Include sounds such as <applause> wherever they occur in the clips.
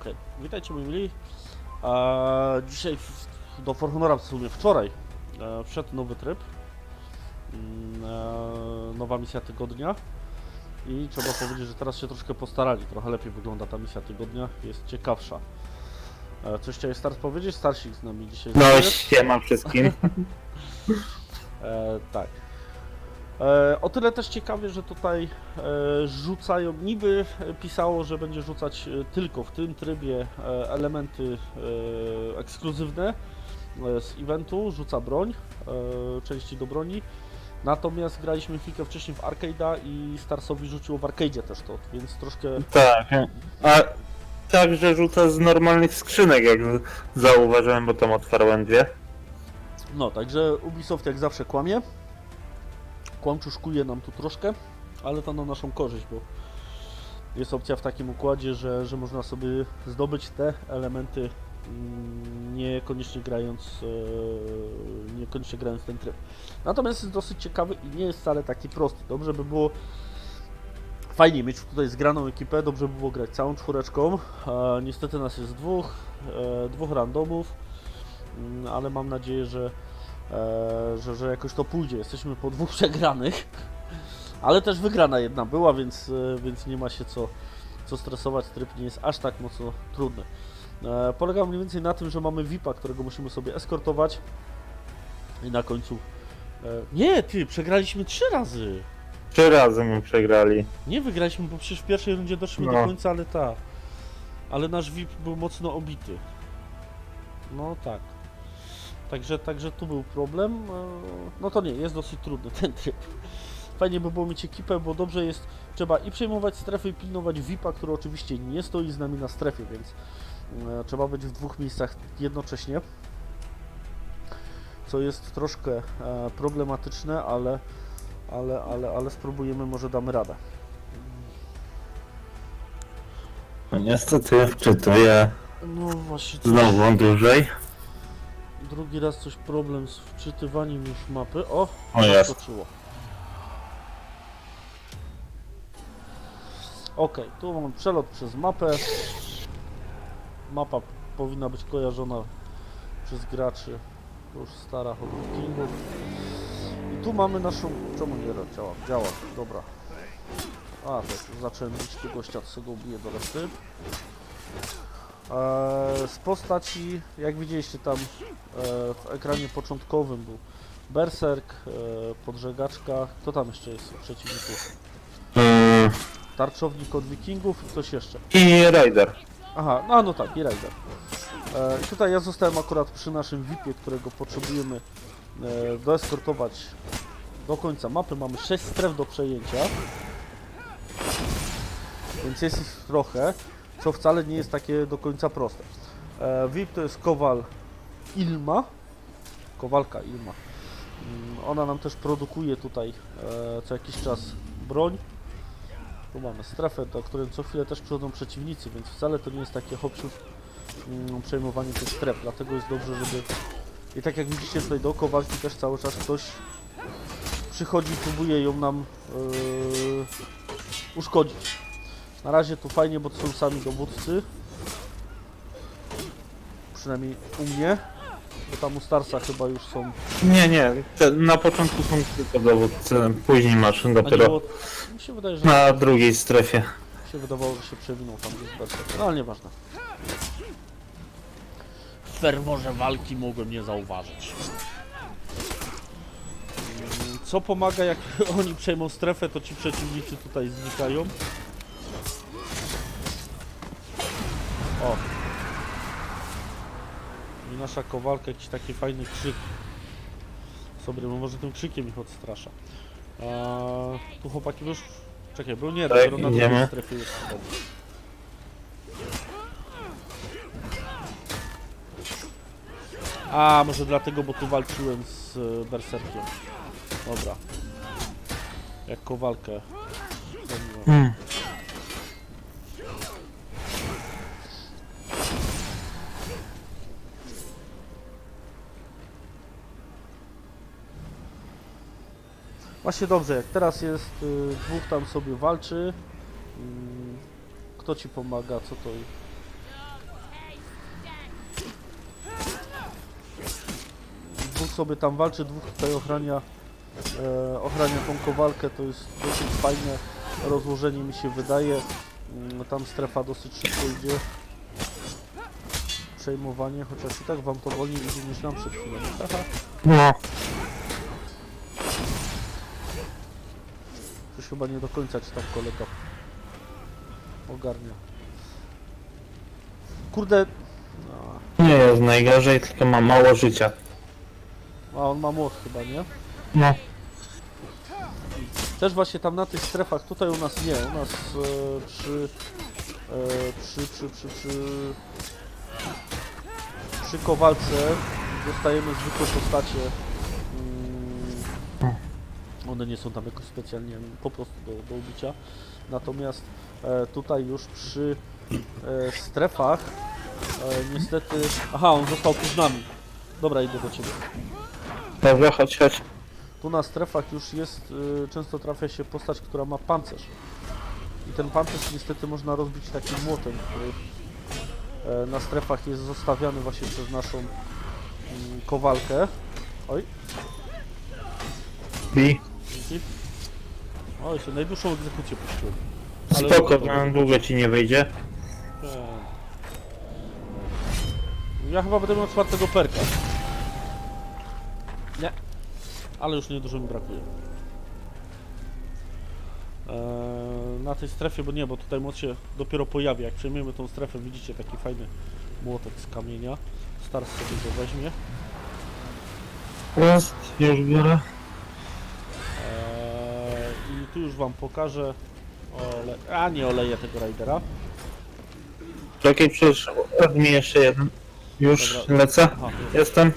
Okej, witajcie moi mili. Dzisiaj w, do For Honora w sumie wczoraj e, wszedł nowy tryb. Mm, E, nowa misja tygodnia. I trzeba powiedzieć, że teraz się troszkę postarali. Trochę lepiej wygląda ta misja tygodnia, jest ciekawsza. E, coś chciałeś start powiedzieć? Starsik z nami dzisiaj. No, siema wszystkim. <laughs> E, tak. E, o tyle też ciekawie, że tutaj e, rzucają, niby pisało, że będzie rzucać e, tylko w tym trybie elementy ekskluzywne z eventu, rzuca broń, części do broni. Natomiast graliśmy chwilkę wcześniej w Arcade'a i Starsowi rzuciło w Arcade'zie też to, więc troszkę tak. A także rzuca z normalnych skrzynek, jak zauważyłem, bo tam otwarłem dwie. No, także Ubisoft jak zawsze kłamie. Kłamczuszkuje nam tu troszkę, ale to na naszą korzyść, bo jest opcja w takim układzie, że, że można sobie zdobyć te elementy mm, niekoniecznie grając e, niekoniecznie grając ten tryb. Natomiast jest dosyć ciekawy i nie jest wcale taki prosty. Dobrze by było fajnie mieć tutaj zgraną ekipę, dobrze by było grać całą czwóreczką. Niestety nas jest dwóch, e, dwóch randomów. Mm, ale mam nadzieję, że, że, że jakoś to pójdzie. Jesteśmy po dwóch <laughs> przegranych, ale też wygrana jedna była, więc, e, więc nie ma się co, co stresować. Tryb nie jest aż tak mocno trudny. E, polega mniej więcej na tym, że mamy VIPa, którego musimy sobie eskortować i na końcu. E, nie, ty, przegraliśmy trzy razy. Trzy razy my przegrali. Nie wygraliśmy, bo przecież w pierwszej rundzie doszliśmy do No. końca, ale tak. Ale nasz VIP był mocno obity. No tak. Także, także tu był problem. E, No to nie, jest dosyć trudny <laughs> ten tryb. Fajnie by było mieć ekipę, bo dobrze jest, trzeba i przejmować strefy i pilnować VIP-a, który oczywiście nie stoi z nami na strefie, więc e, trzeba być w dwóch miejscach jednocześnie. Co jest troszkę e, problematyczne, ale, ale, ale, ale spróbujemy, może damy radę. No niestety wczytuję No właśnie, znowu dłużej. Drugi raz coś problem z wczytywaniem już mapy. O, O, jest. zaskoczyło. Ok, tu mam przelot przez mapę. Mapa powinna być kojarzona przez graczy już stara od Wikingów. I tu mamy naszą... Czemu nie działa? Działa, dobra. A, już zacząłem bić tu gościa, co go ubije do reszty. Eee, z postaci, jak widzieliście tam e, w ekranie początkowym był Berserk, e, podżegaczka, kto tam jeszcze jest w przeciwniku? Mm, Tarczownik od wikingów i ktoś jeszcze. I Raider. Aha, no, no tak, i Raider. E, i tutaj ja zostałem akurat przy naszym VIP-ie, którego potrzebujemy e, doeskortować do końca mapy. Mamy 6 stref do przejęcia. Więc jest ich trochę, co wcale nie jest takie do końca proste. E, VIP to jest Kowal Ilma. Kowalka Ilma. Mm, Ona nam też produkuje tutaj e, co jakiś czas broń. Tu mamy strefę, do której co chwilę też przychodzą przeciwnicy, więc wcale to nie jest takie hopsiów mm, przejmowanie tych stref, dlatego jest dobrze, żeby... I tak jak widzicie tutaj do Kowalki też cały czas ktoś przychodzi próbuje ją nam yy, uszkodzić. Na razie tu fajnie, bo to są sami dowódcy. Przynajmniej u mnie. Bo tam u Starsa chyba już są... Nie, nie. Te, na początku są tylko dowódcy, później masz dopiero dzieło... Mi się wydaje, że na drugiej strefie. Mi się wydawało, że się przewinął tam gdzieś Berserk. No ale nieważne. W ferworze walki mogłem nie zauważyć. Co pomaga, jak <laughs> oni przejmą strefę, to ci przeciwnicy tutaj znikają. O. I nasza kowalka jakiś taki fajny krzyk. Sobie, no może tym krzykiem ich odstrasza. A, tu chłopaki już... Czekaj, był nie, Tak, dopiero na idziemy. strefie jest. A, może dlatego, bo tu walczyłem z e, Berserkiem. Dobra. Jak kowalkę. Hmm. Właśnie dobrze, jak teraz jest, y, dwóch tam sobie walczy. Y, kto ci pomaga, co to jest? Dwóch sobie tam walczy, dwóch tutaj ochrania, e, ochrania tą kowalkę, to jest dosyć fajne rozłożenie mi się wydaje. Y, tam strefa dosyć szybko idzie. Przejmowanie, chociaż i tak wam to wolniej idzie niż nam przed chwilą. No. Chyba nie do końca ci tam kolega ogarnia. Kurde, no, Nie jest najgorzej, tylko ma mało życia. a on ma młot chyba, nie? No. Też właśnie tam na tych strefach, tutaj u nas nie, u nas e, przy, e, przy, przy, przy, przy, przy kowalce dostajemy zwykłe postacie. One nie są tam jakoś specjalnie po prostu do, do ubicia. Natomiast e, tutaj już przy e, strefach e, niestety... Aha, on został tu z nami. Dobra, idę do Ciebie. Dobra, chodź, chodź. Tu na strefach już jest, y, często trafia się postać, która ma pancerz. I ten pancerz niestety można rozbić takim młotem, który e, na strefach jest zostawiany właśnie przez naszą mm, kowalkę. Oj, Bi. Dzięki. Oj, się najdłuższą egzekucję puściłem. Spoko, dobra. no, długo ci nie wyjdzie. E. Ja chyba będę miał czwartego perka. Nie. Ale już niedużo mi brakuje. Eee, na tej strefie, bo nie, bo tutaj młot się dopiero pojawia. Jak przejmiemy tą strefę, widzicie taki fajny młotek z kamienia. Star sobie go weźmie. Jest, już biorę. I tu już wam pokażę. Ole... A nie oleję tego rajdera. Czekaj, przecież mi jeszcze jeden. Już Dobra. lecę. Aha, jest. Jestem.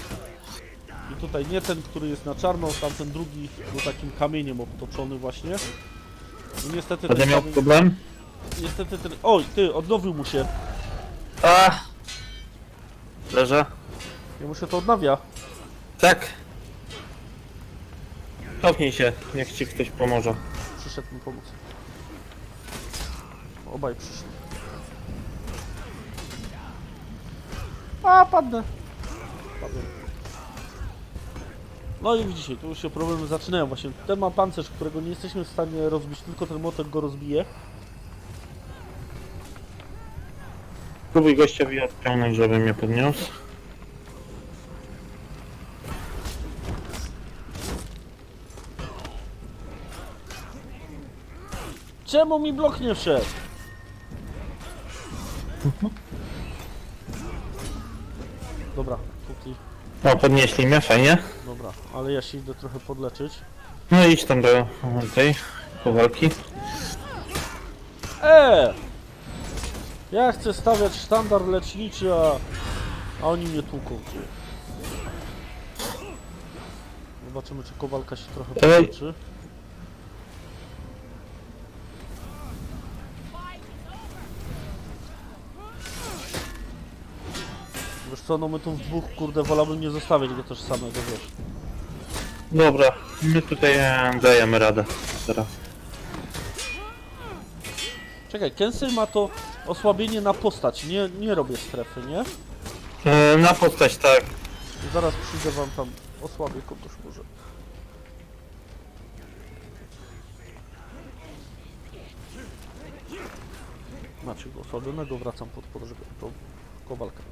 I tutaj nie ten, który jest na czarno, tamten drugi był takim kamieniem obtoczony właśnie. I niestety Będę ten miał kamień, problem. niestety ten... Oj, ty, odnowił mu się. A! Leżę. Ja mu się to odnawia. Tak. Cofnij się, niech ci ktoś pomoże. Przyszedł mi pomóc. Obaj przyszli. A, padnę. Padłem. No i widzicie, tu już się problemy zaczynają właśnie. Ten ma pancerz, którego nie jesteśmy w stanie rozbić, tylko ten motek go rozbije. Próbuj gościowi odciągnąć, żeby mnie podniósł. Czemu mi blok nie wszedł? Dobra, póki, O, podnieśli mnie, fajnie. dobra, ale ja się idę trochę podleczyć. No idź tam do tej kowalki. E! Ja chcę stawiać sztandar leczniczy, a, a oni mnie tłuką. Zobaczymy, czy kowalka się trochę podleczy. Co, no my tu w dwóch, kurde, wolałbym nie zostawiać go też samego, wiesz. Dobra, my tutaj e, dajemy radę. Teraz. Czekaj, Kensei ma to osłabienie na postać, nie, nie robię strefy, nie? E, na postać tak. Zaraz przyjdę wam tam, osłabię kogoś może. Macie go osłabionego, wracam pod podróż pod kowalkę.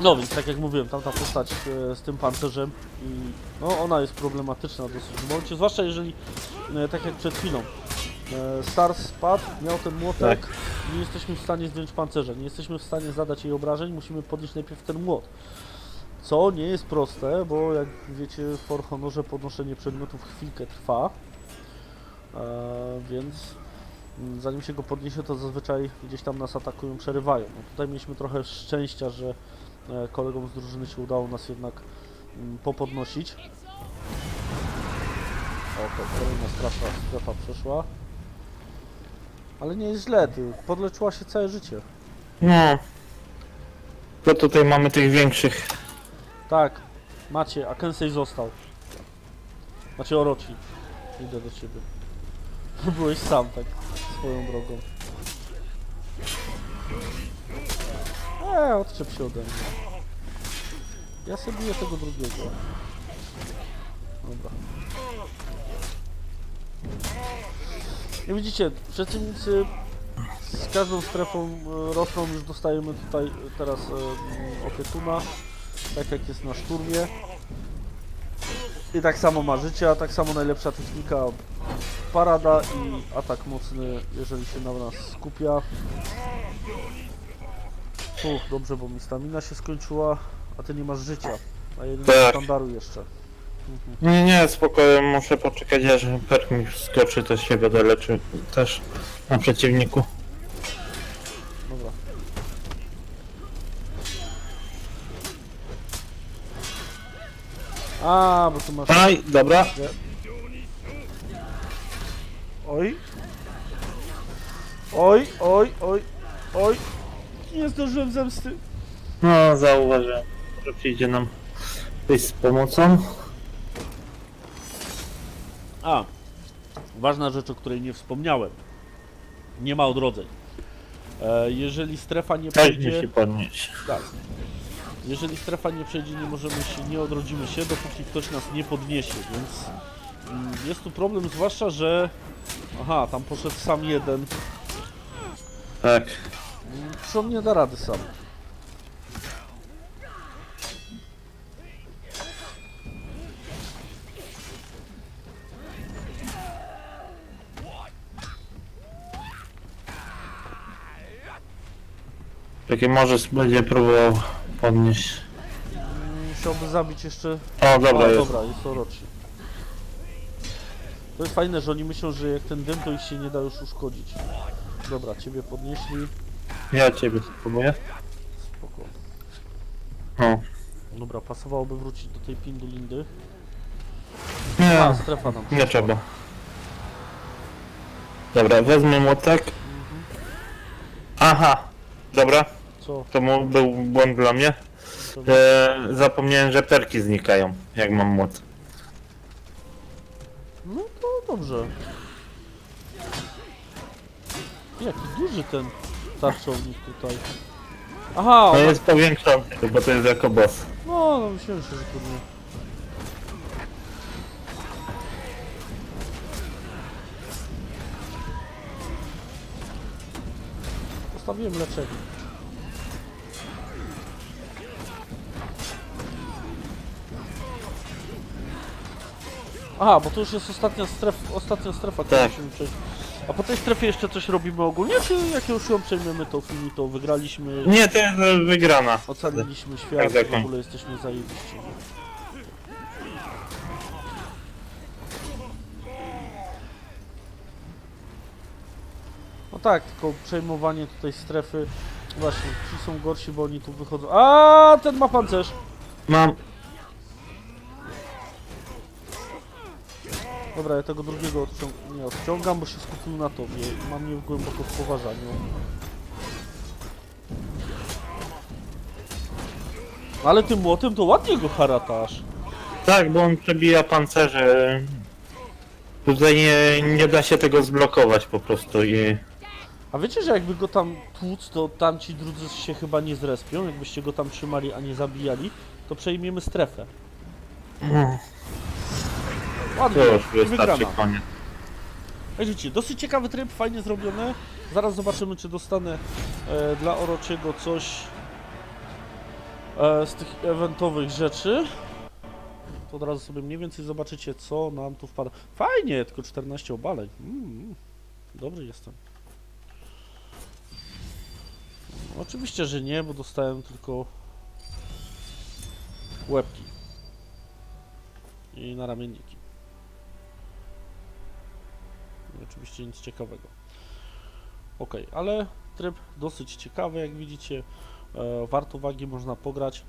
No więc tak jak mówiłem, tamta postać e, z tym pancerzem i no ona jest problematyczna dosyć w momencie, zwłaszcza jeżeli, e, tak jak przed chwilą, e, Stars spadł, miał ten młotek, nie jesteśmy w stanie zdjąć pancerza, nie jesteśmy w stanie zadać jej obrażeń, musimy podnieść najpierw ten młot. Co nie jest proste, bo jak wiecie w For Honorze podnoszenie przedmiotów chwilkę trwa, więc zanim się go podniesie, to zazwyczaj gdzieś tam nas atakują, przerywają. No tutaj mieliśmy trochę szczęścia, że e, kolegom z drużyny się udało nas jednak mm, popodnosić. Okej, kolejna strefa, strefa przeszła. Ale nie jest źle, ty podleczyła się całe życie. No. To tutaj mamy tych większych. Tak, macie, a Kensei został. Macie Orochi. Idę do ciebie. <laughs> Byłeś sam, tak, swoją drogą. Eee, odczep się ode mnie. Ja sobie biję tego drugiego. Dobra. I widzicie, przeciwnicy z każdą strefą e, rosną, już dostajemy tutaj e, teraz e, opiekuna, tak jak jest na szturmie. I tak samo ma życie, a tak samo najlepsza technika parada i atak mocny, jeżeli się na nas skupia. Uff, dobrze, bo mi stamina się skończyła, a ty nie masz życia. A ja nie mam Tak. sztandaru jeszcze. Nie, nie, spokojnie, muszę poczekać, aż perk mi skoczy, to się będę leczył też na przeciwniku. Dobra. A, bo tu masz... Aj, dobra. Oj. Oj, oj, oj, oj. Nie zdążyłem zemsty. No, zauważyłem, że przyjdzie nam ktoś z pomocą. A, ważna rzecz, o której nie wspomniałem. Nie ma odrodzeń. E, jeżeli strefa nie przejdzie... musi podnieść. Tak. Jeżeli strefa nie przejdzie, nie możemy się, nie odrodzimy się, dopóki ktoś nas nie podniesie, więc mm, jest tu problem, zwłaszcza, że... Aha, tam poszedł sam jeden. Tak. Czy on nie da rady sam? Taki może będzie próbował podnieść. Musiałby zabić jeszcze... O, dobra A, jest. dobra, jest Orochi. To jest fajne, że oni myślą, że jak ten dym, to ich się nie da już uszkodzić. Dobra, ciebie podnieśli. Ja ciebie spróbuję. Spoko. No. Dobra, pasowałoby wrócić do tej pindulindy. A, Nie, strefa nam nie trzeba. Dobra, wezmę młotek. Aha. Dobra, Co? to mu był błąd dla mnie. Co? E, zapomniałem, że perki znikają, jak mam młot. No dobrze. Jaki duży ten tarczownik tutaj. Aha, No on... jest powiększony, bo to jest jako boss. no, no myślałem się, że to nie. Postawiłem leczenie. Aha, bo to już jest ostatnia strefa, ostatnia strefa, którą Tak. musimy przejść. A po tej strefie jeszcze coś robimy ogólnie, czy jak już ją przejmiemy, to finito, wygraliśmy, Nie, to jest e, wygrana. ocaliliśmy Tak, świat, tak. w ogóle jesteśmy zajebiści. No tak, tylko przejmowanie tutaj strefy. Właśnie, ci są gorsi, bo oni tu wychodzą. A ten ma pancerz! Mam. Dobra, ja tego drugiego odciąg nie odciągam, bo się skupił na tobie i mam mnie głęboko w poważaniu. Ale tym młotem to ładnie go haratasz. Tak, bo on przebija pancerze. Tutaj nie, nie da się tego zblokować po prostu i... A wiecie, że jakby go tam tłuc, to tamci drudzy się chyba nie zrespią? Jakbyście go tam trzymali, a nie zabijali, to przejmiemy strefę. Ładnie, To już wystarczy wygrana. koniec. Jak widzicie, dosyć ciekawy tryb, fajnie zrobiony. Zaraz zobaczymy, czy dostanę e, dla Orociego coś e, z tych eventowych rzeczy. To od razu sobie mniej więcej zobaczycie, co nam tu wpada. Fajnie, tylko 14 obaleń. Mm, dobry jestem. Oczywiście, że nie, bo dostałem tylko łebki i naramienniki. I Oczywiście nic ciekawego. Ok, ale tryb dosyć ciekawy, jak widzicie. E, warto uwagi, można pograć.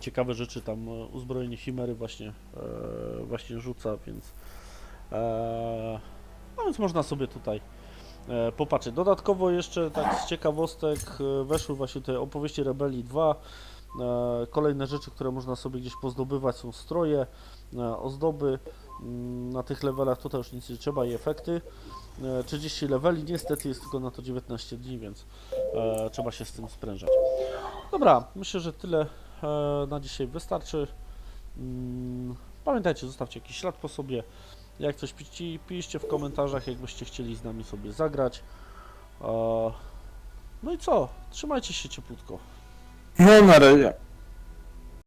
Ciekawe rzeczy tam e, uzbrojenie Chimery właśnie, e, właśnie rzuca, więc no więc można sobie tutaj popatrzeć. Dodatkowo jeszcze tak z ciekawostek weszły właśnie te opowieści Rebelii 2. E, kolejne rzeczy, które można sobie gdzieś pozdobywać są stroje, ozdoby. Na tych levelach tutaj już nic nie trzeba i efekty. E, 30 leveli, niestety jest tylko na to 19 dni, więc e, trzeba się z tym sprężać. Dobra, myślę, że tyle e, na dzisiaj wystarczy. Mm, Pamiętajcie, zostawcie jakiś ślad po sobie. Jak coś piszcie, piszcie w komentarzach, jakbyście chcieli z nami sobie zagrać. E, No i co? Trzymajcie się cieplutko. No na razie.